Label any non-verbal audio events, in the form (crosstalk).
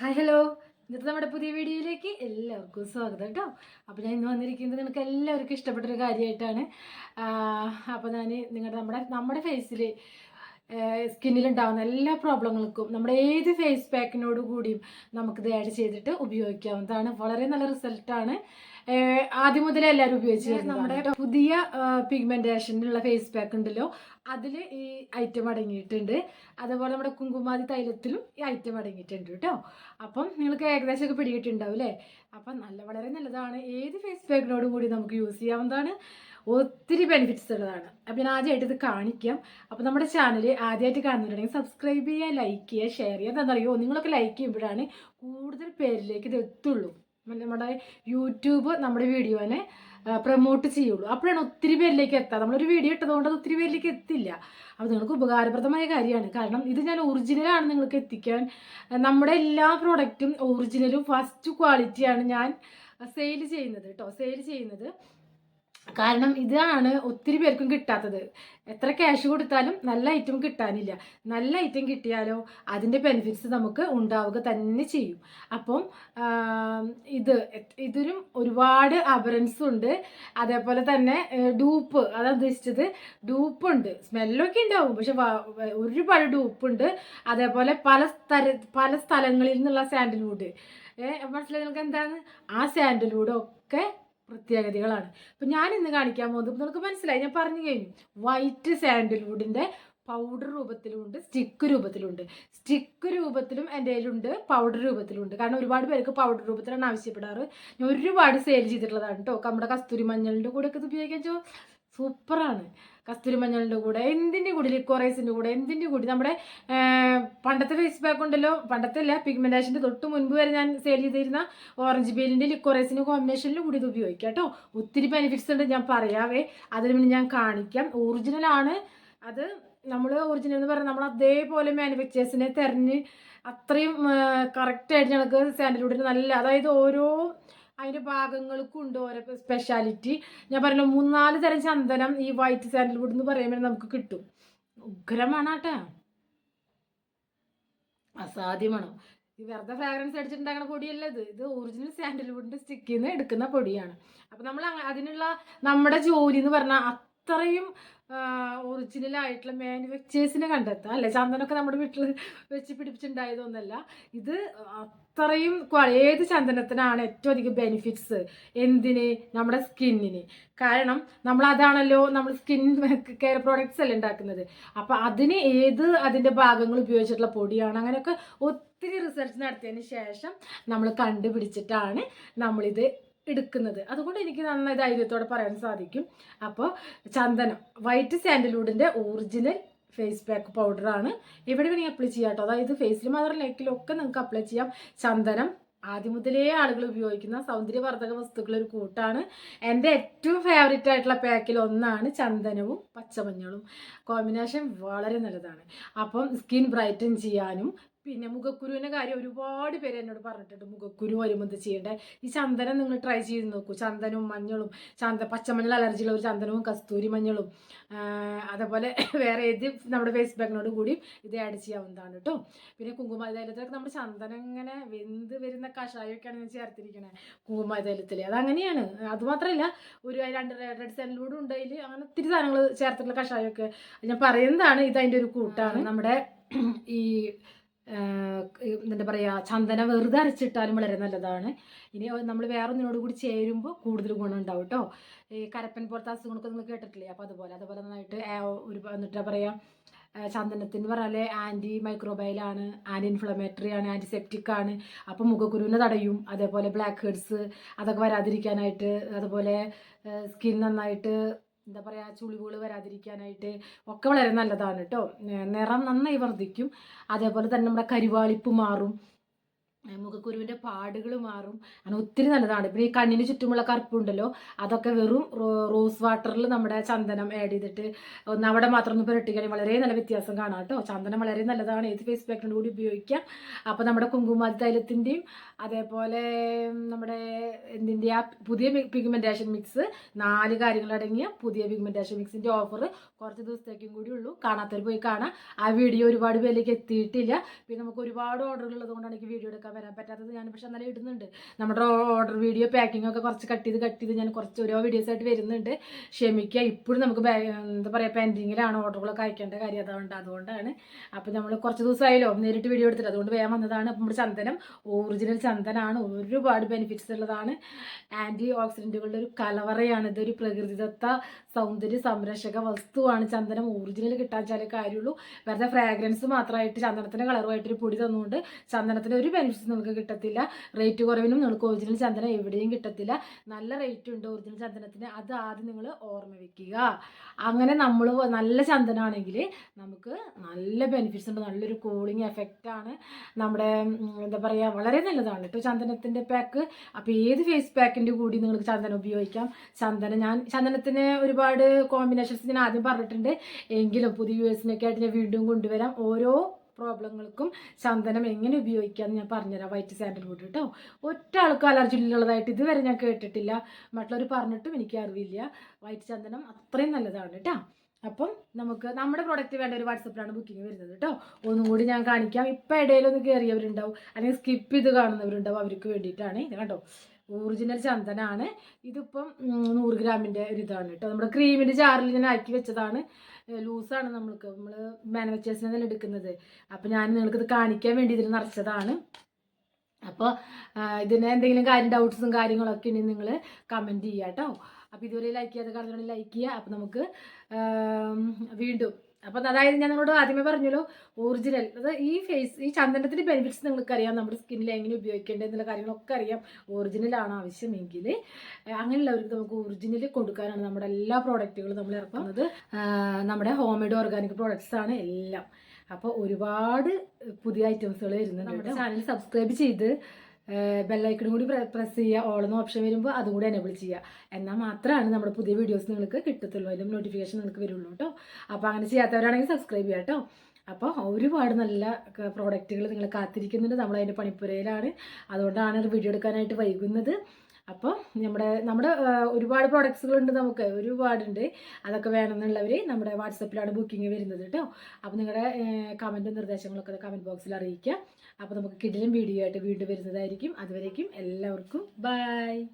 Hi hello. ഇന്നത്തെ നമ്മുടെ പുതിയ വീഡിയോയിലേക്ക് എല്ലാവർക്കും സ്വാഗതം കേട്ടോ. അപ്പോൾ ഞാൻ ഇന്ന് വന്നിരിക്കുന്നത് നിങ്ങൾക്ക് എല്ലാവർക്കും ഇഷ്ടപ്പെട്ടൊരു കാര്യമായിട്ടാണ്. അപ്പോൾ ഞാൻ നിങ്ങളുടെ നമ്മുടെ നമ്മുടെ ഫേസിൽ സ്കിന്നിലുണ്ടാകുന്ന എല്ലാ പ്രോബ്ലങ്ങൾക്കും നമ്മുടെ ഏത് ഫേസ് പാക്കിനോട് കൂടിയും നമുക്കിത് ആഡ് ചെയ്തിട്ട് ഉപയോഗിക്കാവുന്നതാണ്. വളരെ നല്ല റിസൾട്ടാണ് ആദ്യം മുതലേ എല്ലാവരും ഉപയോഗിച്ച് നമ്മുടെ പുതിയ പിഗ്മെന്റേഷനുള്ള ഫേസ് പാക്ക് ഉണ്ടല്ലോ അതിൽ ഈ ഐറ്റം അടങ്ങിയിട്ടുണ്ട്. അതുപോലെ നമ്മുടെ കുങ്കുമാതി തൈലത്തിലും ഈ ഐറ്റം അടങ്ങിയിട്ടുണ്ട് കേട്ടോ അപ്പം നിങ്ങൾക്ക് ഏകദേശം ഒക്കെ പിടികിട്ടുണ്ടാവും അല്ലേ അപ്പം നല്ല വളരെ നല്ലതാണ്. ഏത് ഫേസ് പാക്കിനോടും കൂടി നമുക്ക് യൂസ് ചെയ്യാവുന്നതാണ്? ഒത്തിരി ബെനിഫിറ്റ്സ് ഉള്ളതാണ്. അപ്പം ഞാൻ ആദ്യമായിട്ട് ഇത് കാണിക്കാം. അപ്പം നമ്മുടെ ചാനൽ ആദ്യമായിട്ട് കാണുന്നുണ്ടെങ്കിൽ സബ്സ്ക്രൈബ് ചെയ്യുക ലൈക്ക് ചെയ്യുക ഷെയർ ചെയ്യുക എന്താണെന്നറിയോ നിങ്ങളൊക്കെ ലൈക്ക് ചെയ്യുമ്പോഴാണ് കൂടുതൽ പേരിലേക്ക് ഇത് എത്തുള്ളൂ. നമ്മുടെ യൂട്യൂബ് നമ്മുടെ വീഡിയോനെ പ്രൊമോട്ട് ചെയ്യുള്ളൂ. അപ്പോഴാണ് ഒത്തിരി പേരിലേക്ക് എത്താം. നമ്മളൊരു വീഡിയോ ഇട്ടതുകൊണ്ട് അത് ഒത്തിരി പേരിലേക്ക് എത്തില്ല. അപ്പോൾ നിങ്ങൾക്ക് ഉപകാരപ്രദമായ കാര്യമാണ്. കാരണം ഇത് ഞാൻ ഒറിജിനലാണ് നിങ്ങൾക്ക് എത്തിക്കാൻ. നമ്മുടെ എല്ലാ പ്രോഡക്റ്റും ഒറിജിനലും ഫസ്റ്റ് ക്വാളിറ്റിയാണ് ഞാൻ സെയിൽ ചെയ്യുന്നത് കേട്ടോ സെയിൽ ചെയ്യുന്നത് കാരണം ഇതാണ് ഒത്തിരി പേർക്കും കിട്ടാത്തത്. എത്ര ക്യാഷ് കൊടുത്താലും നല്ല ഐറ്റം കിട്ടാനില്ല. നല്ല ഐറ്റം കിട്ടിയാലോ അതിന്റെ ബെനിഫിറ്റ്സ് നമുക്ക് ഉണ്ടാവുക തന്നെ ചെയ്യും. അപ്പം ഇത് ഇതിനും ഒരുപാട് അബറൻസ് ഉണ്ട്. അതേപോലെ തന്നെ ഡൂപ്പ് അതാണ് ഉദ്ദേശിച്ചത്. ഡൂപ്പുണ്ട് സ്മെല്ലൊക്കെ ഉണ്ടാവും. പക്ഷെ ഒരുപാട് ഡൂപ്പുണ്ട് അതേപോലെ പല സ്ഥല പല സ്ഥലങ്ങളിൽ നിന്നുള്ള സാൻഡൽവുഡ് മനസ്സിലായി? നിങ്ങൾക്ക് എന്താണ് ആ സാൻഡൽവുഡ് ഒക്കെ പ്രത്യേകതകളാണ്. അപ്പം ഞാൻ ഇന്ന് കാണിക്കാൻ പോകുന്നത് നിങ്ങൾക്ക് മനസ്സിലായി. ഞാൻ പറഞ്ഞു കഴിഞ്ഞു. വൈറ്റ് സാൻഡൽവുഡിന്റെ പൗഡർ രൂപത്തിലുമുണ്ട് സ്റ്റിക്ക് രൂപത്തിലുണ്ട്. സ്റ്റിക്ക് രൂപത്തിലും എന്റെ കയ്യിലുണ്ട് പൗഡർ രൂപത്തിലുണ്ട്. കാരണം ഒരുപാട് പേർക്ക് പൗഡർ രൂപത്തിലാണ് ആവശ്യപ്പെടാറ്. ഞാൻ ഒരുപാട് സെയിൽ ചെയ്തിട്ടുള്ളതാണ് കേട്ടോ നമ്മുടെ കസ്തൂരി മഞ്ഞളിന്റെ കൂടെ ഒക്കെ ഇത് ഉപയോഗിക്കാൻ സൂപ്പറാണ്. കസ്തൂരി മഞ്ഞളിന്റെ കൂടെ എന്തിന്റെ കൂടെ ലിക്കോറൈസിന്റെ കൂടെ എന്തിന്റെ കൂടി? നമ്മുടെ പണ്ടത്തെ ഫേസ് പാക്ക് ഉണ്ടല്ലോ. പണ്ടത്തെ അല്ല പിഗ്മെന്റേഷന്റെ തൊട്ട് മുൻപ് വരെ ഞാൻ സെയിൽ ചെയ്തിരുന്ന ഓറഞ്ച് ബേലിന്റെ ലിക്കോറൈസിന്റെ കോമ്പിനേഷനിലും കൂടി ഇത് ഉപയോഗിക്കാം കേട്ടോ. ഒത്തിരി ബെനിഫിറ്റ്സ് ഉണ്ട് ഞാൻ പറയാവേ. അതിന് വേണ്ടി ഞാൻ കാണിക്കാം. ഒറിജിനലാണ് അത് നമ്മൾ ഒറിജിനൽ എന്ന് പറഞ്ഞാൽ നമ്മൾ അതേപോലെ മാനുഫാക്ചേഴ്സിനെ തിരഞ്ഞ് അത്രയും കറക്റ്റായിട്ട് ഞങ്ങൾക്ക് സാൻഡൽവുഡിന് നല്ല അതായത് ഓരോ അതിന്റെ ഭാഗങ്ങൾക്കും ഉണ്ട് ഓരോ സ്പെഷ്യാലിറ്റി ഞാൻ പറഞ്ഞ മൂന്നാൽ തരം ചന്ദനം ഈ വൈറ്റ് സാൻഡൽവുഡ് എന്ന് പറയുമ്പോൾ നമുക്ക് കിട്ടും. ഉഗ്രമാണ് കേട്ടോ അസാധ്യമാണ്? ഈ വെറുതെ ഫ്രാഗ്രൻസ് അടിച്ചിട്ടുണ്ടാക്കുന്ന പൊടിയല്ല ഇത്. ഇത് ഒറിജിനൽ സാൻഡൽവുഡിന്റെ സ്റ്റിക്കിൽ നിന്ന് എടുക്കുന്ന പൊടിയാണ്. അപ്പം നമ്മൾ അതിനുള്ള നമ്മുടെ ജോലി എന്ന് പറഞ്ഞാൽ അത്രയും ഒറിജിനൽ ആയിട്ടുള്ള മാനുഫാക്ചേഴ്സിനെ കണ്ടെത്താം. അല്ലേ? ചന്ദനമൊക്കെ നമ്മുടെ വീട്ടിൽ വെച്ച് പിടിപ്പിച്ചിട്ടുണ്ടായതൊന്നല്ല ഇത് അത്രയും ഏത് ചന്ദനത്തിനാണ് ഏറ്റവും അധികം ബെനിഫിറ്റ്സ് എന്തിന്? നമ്മുടെ സ്കിന്നിന് കാരണം നമ്മൾ അതാണല്ലോ നമ്മൾ സ്കിൻ കെയർ പ്രോഡക്റ്റ്സ് അല്ലേ ഉണ്ടാക്കുന്നത്. അപ്പം അതിന് ഏത് അതിന്റെ ഭാഗങ്ങൾ ഉപയോഗിച്ചിട്ടുള്ള പൊടിയാണ് അങ്ങനെയൊക്കെ ഒത്തിരി റിസർച്ച് നടത്തിയതിന് ശേഷം നമ്മൾ കണ്ടുപിടിച്ചിട്ടാണ് നമ്മളിത് എടുക്കുന്നത്. അതുകൊണ്ട് എനിക്ക് നന്നായി ധൈര്യത്തോടെ പറയാൻ സാധിക്കും. അപ്പോൾ ചന്ദനം വൈറ്റ് സാൻഡൽവുഡിന്റെ ഒറിജിനൽ ഫേസ് പാക്ക് പൗഡറാണ് എവിടെ വേണമെങ്കിൽ അപ്ലൈ ചെയ്യാം കേട്ടോ അതായത് ഫേസിൽ മാത്രം ലെക്കിലും ഒക്കെ നിങ്ങൾക്ക് അപ്ലൈ ചെയ്യാം. ചന്ദനം ആദ്യം മുതലേ ആളുകൾ ഉപയോഗിക്കുന്ന സൗന്ദര്യവർദ്ധക വസ്തുക്കൾ ഒരു കൂട്ടാണ്. എന്റെ ഏറ്റവും ഫേവറേറ്റ് ആയിട്ടുള്ള പാക്കിൽ ഒന്നാണ് ചന്ദനവും പച്ചമഞ്ഞളും. കോമ്പിനേഷൻ വളരെ നല്ലതാണ്. അപ്പം സ്കിൻ ബ്രൈറ്റൻ ചെയ്യാനും പിന്നെ മുഖക്കുരുവിന്റെ കാര്യം ഒരുപാട് പേര് എന്നോട് പറഞ്ഞിട്ടുണ്ട്. മുഖക്കുരു വരുമ്പോൾ എന്ത് ചെയ്യേണ്ടത് ഈ ചന്ദനം നിങ്ങൾ ട്രൈ ചെയ്ത് നോക്കൂ. ചന്ദനവും മഞ്ഞളും ചന്ദ പച്ചമഞ്ഞൾ അലർജിയുള്ള ഒരു ചന്ദനവും കസ്തൂരി മഞ്ഞളും അതേപോലെ (coughs) വേറെ ഏത് നമ്മുടെ ഫേസ് ബാക്കിനോട് കൂടി ഇത് ആഡ് ചെയ്യാവുന്നതാണ് കേട്ടോ പിന്നെ കുങ്കുമതൈലത്തിലൊക്കെ നമ്മുടെ ചന്ദനം ഇങ്ങനെ വെന്ത് വരുന്ന കഷായമൊക്കെയാണ് ഞാൻ ചേർത്തിരിക്കണേ. കുങ്കുമതൈലത്തിൽ അതങ്ങനെയാണ്. അതുമാത്രമല്ല ഒരു രണ്ട് റെഡ് സെല്ലിലൂടെ ഉണ്ടെങ്കിൽ അങ്ങനെ ഒത്തിരി സാധനങ്ങൾ ചേർത്തിട്ടുള്ള കഷായമൊക്കെ. ഞാൻ പറയുന്നതാണ് ഇത് അതിന്റെ ഒരു കൂട്ടാണ്. നമ്മുടെ ഈ എന്താ പറയുക ചന്ദന വെറുതെ അരച്ചിട്ടാലും വളരെ നല്ലതാണ്. ഇനി നമ്മൾ വേറെ ഒന്നിനോട് കൂടി ചേരുമ്പോൾ കൂടുതൽ ഗുണം ഉണ്ടാവും കേട്ടോ ഈ കരപ്പൻ പോലത്തെ അസുഖങ്ങളൊക്കെ നിങ്ങൾ കേട്ടിട്ടില്ലേ? അപ്പോൾ അതുപോലെ അതുപോലെ നന്നായിട്ട് ഒരു എന്നിട്ടാ പറയുക ചന്ദനത്തിന് പറഞ്ഞാൽ ആന്റി മൈക്രോബയലാണ് ആന്റി ഇൻഫ്ലമേറ്ററി ആണ് ആന്റിസെപ്റ്റിക് ആണ്. അപ്പോൾ മുഖക്കുരുവിനെ തടയും അതേപോലെ ബ്ലാക്ക് ഹെഡ്സ് അതൊക്കെ വരാതിരിക്കാനായിട്ട് അതുപോലെ സ്കിൻ നന്നായിട്ട് എന്താ പറയുക ചുളിവുകൾ വരാതിരിക്കാനായിട്ട് ഒക്കെ വളരെ നല്ലതാണ് കേട്ടോ നിറം നന്നായി വർദ്ധിക്കും. അതേപോലെ തന്നെ നമ്മുടെ കരിവാളിപ്പ് മാറും. മുഖക്കുരുവിന്റെ പാടുകൾ മാറും. അങ്ങനെ ഒത്തിരി നല്ലതാണ്. പിന്നെ ഈ കണ്ണിന് ചുറ്റുമുള്ള കറുപ്പുണ്ടല്ലോ അതൊക്കെ വെറും റോസ് വാട്ടറിൽ നമ്മുടെ ചന്ദനം ആഡ് ചെയ്തിട്ട് ഒന്ന് അവിടെ മാത്രം ഒന്ന് പുരട്ടിക്കുകയാണെങ്കിൽ വളരെ നല്ല വ്യത്യാസം കാണാം കേട്ടോ. ചന്ദനം വളരെ നല്ലതാണ്. ഏത് ഫേസ് പാക്കിനോട് കൂടി ഉപയോഗിക്കാം. അപ്പോൾ നമ്മുടെ കുങ്കുമാതി തൈലത്തിന്റെയും അതേപോലെ നമ്മുടെ എന്തിന്റെ ആ പുതിയ പിഗ്മെന്റേഷൻ മിക്സ് നാല് കാര്യങ്ങളടങ്ങിയ പുതിയ പിഗ്മെന്റേഷൻ മിക്സിന്റെ ഓഫർ കുറച്ച് ദിവസത്തേക്കും കൂടി ഉള്ളൂ. കാണാത്തവർ പോയി കാണാം. ആ വീഡിയോ ഒരുപാട് പേരിലേക്ക് എത്തിയിട്ടില്ല. പിന്നെ നമുക്ക് ഒരുപാട് ഓർഡറുകൾ ഉള്ളതുകൊണ്ടാണ് എനിക്ക് വീഡിയോ എടുക്കാൻ വരാൻ പറ്റാത്തത് ഞാൻ പക്ഷെ എന്നാലും ഇടുന്നുണ്ട്. നമ്മുടെ ഓർഡർ വീഡിയോ പാക്കിംഗ് ഒക്കെ കുറച്ച് കട്ട് ചെയ്ത് കട്ട് ചെയ്ത് ഞാൻ കുറച്ച് ഓരോ വീഡിയോസ് ആയിട്ട് വരുന്നുണ്ട്. ക്ഷമിക്കുക ഇപ്പോഴും നമുക്ക് എന്താ പറയുക പെൻഡിങ്ങിലാണ് ഓർഡറുകളൊക്കെ അയക്കേണ്ട കാര്യം അതുകൊണ്ട് അതുകൊണ്ടാണ്. അപ്പോൾ നമ്മൾ കുറച്ച് ദിവസമായല്ലോ നേരിട്ട് വീഡിയോ എടുത്തിട്ട്. അതുകൊണ്ട് വേഗം വന്നതാണ് നമ്മുടെ ചന്ദനം. ഒറിജിനൽ ചന്ദനമാണ് ഒരുപാട് ബെനിഫിറ്റ്സ് ഉള്ളതാണ്. ആന്റി ഓക്സിഡന്റുകളുടെ ഒരു കലവറയാണ്. ഇതൊരു പ്രകൃതിദത്ത സൗന്ദര്യ സംരക്ഷക വസ്തുവാണ് ചന്ദനം. ഒറിജിനൽ കിട്ടാൻ ചാലേ കാര്യമുള്ളൂ. വെറുതെ ഫ്രാഗ്രൻസ് മാത്രമായിട്ട് ചന്ദനത്തിന്റെ കളറുമായിട്ടൊരു പൊടി തന്നുകൊണ്ട് ചന്ദനത്തിന് ഒരു ബെനിഫിറ്റ്സ് നിങ്ങൾക്ക് കിട്ടത്തില്ല. റേറ്റ് കുറവിനും നിങ്ങൾക്ക് ഒറിജിനൽ ചന്ദനം എവിടെയും കിട്ടത്തില്ല. നല്ല റേറ്റ് ഉണ്ട് ഒറിജിനൽ ചന്ദനത്തിന്. അത് ആദ്യം നിങ്ങൾ ഓർമ്മ വെക്കുക. അങ്ങനെ നമ്മൾ നല്ല ചന്ദനമാണെങ്കിൽ നമുക്ക് നല്ല ബെനിഫിറ്റ്സ് ഉണ്ട്. നല്ലൊരു കൂളിംഗ് ആണ്. നമ്മുടെ എന്താ പറയുക വളരെ നല്ലതാണ് കേട്ടോ ചന്ദനത്തിന്റെ പാക്ക് അപ്പോൾ ഏത് ഫേസ് പാക്കിന്റെ കൂടി നിങ്ങൾക്ക് ചന്ദനം ഉപയോഗിക്കാം? ചന്ദനം ഞാൻ ചന്ദനത്തിന് ഒരുപാട് കോമ്പിനേഷൻസ് ഞാൻ ആദ്യം പറഞ്ഞിട്ടുണ്ട്. എങ്കിലും പുതിയ യൂസിനൊക്കെ ആയിട്ട് ഞാൻ വീണ്ടും കൊണ്ടുവരാം. ഓരോ പ്രോബ്ലങ്ങൾക്കും ചന്ദനം എങ്ങനെ ഉപയോഗിക്കാമെന്ന് ഞാൻ പറഞ്ഞുതരാം. വൈറ്റ് സാൻഡൽവുഡ് കേട്ടോ ഒറ്റ ആൾക്കും അലർജി ഉള്ളതായിട്ട് ഇതുവരെ ഞാൻ കേട്ടിട്ടില്ല. മറ്റുള്ളവർ പറഞ്ഞിട്ടും എനിക്ക് അറിവില്ല. വൈറ്റ് ചന്ദനം അത്രയും നല്ലതാണ് കേട്ടോ അപ്പം നമുക്ക് നമ്മുടെ പ്രോഡക്റ്റ് വേണ്ട ഒരു വാട്സപ്പിലാണ് ബുക്കിംഗ് വരുന്നത് കേട്ടോ ഒന്നും കൂടി ഞാൻ കാണിക്കാം. ഇപ്പം ഇടയിലൊന്ന് കയറിയവരുണ്ടാവും അല്ലെങ്കിൽ സ്കിപ്പ് ചെയ്ത് കാണുന്നവരുണ്ടാവും അവർക്ക് വേണ്ടിയിട്ടാണ്. ഇത് കണ്ടോ? ഒറിജിനൽ ചന്ദനാണ്. ഇതിപ്പം നൂറ് ഗ്രാമിന്റെ ഒരു ഇതാണ് കേട്ടോ നമ്മുടെ ക്രീമിന്റെ ജാറിൽ ഞാൻ ആക്കി വെച്ചതാണ്. ലൂസാണ് നമ്മൾക്ക്. നമ്മൾ മാനുഫാക്ചേഴ്സിനെ എടുക്കുന്നത്. അപ്പോൾ ഞാൻ നിങ്ങൾക്കിത് കാണിക്കാൻ വേണ്ടി ഇതിൽ നിറച്ചതാണ്. അപ്പോൾ ഇതിന് എന്തെങ്കിലും കാര്യം ഡൗട്ട്സും കാര്യങ്ങളൊക്കെ ഉണ്ടെങ്കിൽ നിങ്ങൾ കമന്റ് ചെയ്യുക കേട്ടോ അപ്പോൾ ഇതുവരെ ലൈക്ക് ചെയ്യാതെ കാണുന്നുണ്ടെങ്കിൽ ലൈക്ക് ചെയ്യുക. അപ്പോൾ നമുക്ക് വീണ്ടും അപ്പം അതായത് ഞാൻ നിങ്ങളോട് ആദ്യമേ പറഞ്ഞല്ലോ ഒറിജിനൽ അത് ഈ ഫേസ് ഈ ചന്ദനത്തിന്റെ ബെനിഫിറ്റ്സ് നിങ്ങൾക്ക് അറിയാം നമ്മുടെ സ്കിന്നിൽ എങ്ങനെ ഉപയോഗിക്കേണ്ടത് എന്നുള്ള കാര്യങ്ങളൊക്കെ അറിയാം. ഒറിജിനലാണ് ആവശ്യമെങ്കിൽ അങ്ങനെയുള്ളവർക്ക് നമുക്ക് ഒറിജിനൽ കൊടുക്കാനാണ് നമ്മുടെ എല്ലാ പ്രോഡക്റ്റുകളും നമ്മൾ ഇറക്കുന്നത്. നമ്മുടെ ഹോംമെയ്ഡ് ഓർഗാനിക് പ്രോഡക്റ്റ്സ് ആണ് എല്ലാം. അപ്പോൾ ഒരുപാട് പുതിയ ഐറ്റംസുകൾ വരുന്നുണ്ട്. നമ്മുടെ ചാനൽ സബ്സ്ക്രൈബ് ചെയ്ത് ബെല്ലൈക്കണും കൂടി പ്രസ് ചെയ്യുക. ഓളെന്ന് ഓപ്ഷൻ വരുമ്പോൾ അതും കൂടി എനേബിൾ ചെയ്യുക. എന്നാൽ മാത്രമാണ് നമ്മുടെ പുതിയ വീഡിയോസ് നിങ്ങൾക്ക് കിട്ടത്തുള്ളൂ. അതിലും നോട്ടിഫിക്കേഷൻ നിങ്ങൾക്ക് വരുള്ളൂ കേട്ടോ അപ്പോൾ അങ്ങനെ ചെയ്യാത്തവരാണെങ്കിൽ സബ്സ്ക്രൈബ് ചെയ്യുക കേട്ടോ അപ്പോൾ ഒരുപാട് നല്ല പ്രോഡക്റ്റുകൾ നിങ്ങൾ കാത്തിരിക്കുന്നുണ്ട്. നമ്മൾ അതിന്റെ പണിപ്പുരയിലാണ്. അതുകൊണ്ടാണ് വീഡിയോ എടുക്കാനായിട്ട് വൈകുന്നത്. അപ്പോൾ നമ്മുടെ നമ്മുടെ ഒരുപാട് പ്രോഡക്ട്സുകളുണ്ട് നമുക്ക് ഒരുപാടുണ്ട്. അതൊക്കെ വേണമെന്നുള്ളവർ നമ്മുടെ വാട്സപ്പിലാണ് ബുക്കിംഗ് വരുന്നത് കേട്ടോ. അപ്പോൾ നിങ്ങളുടെ കമന്റും നിർദ്ദേശങ്ങളൊക്കെ കമന്റ് ബോക്സിൽ അറിയിക്കുക. അപ്പോൾ നമുക്ക് കിടിലും വീഡിയോ ആയിട്ട് വീണ്ടും വരുന്നതായിരിക്കും. അതുവരേക്കും എല്ലാവർക്കും ബൈ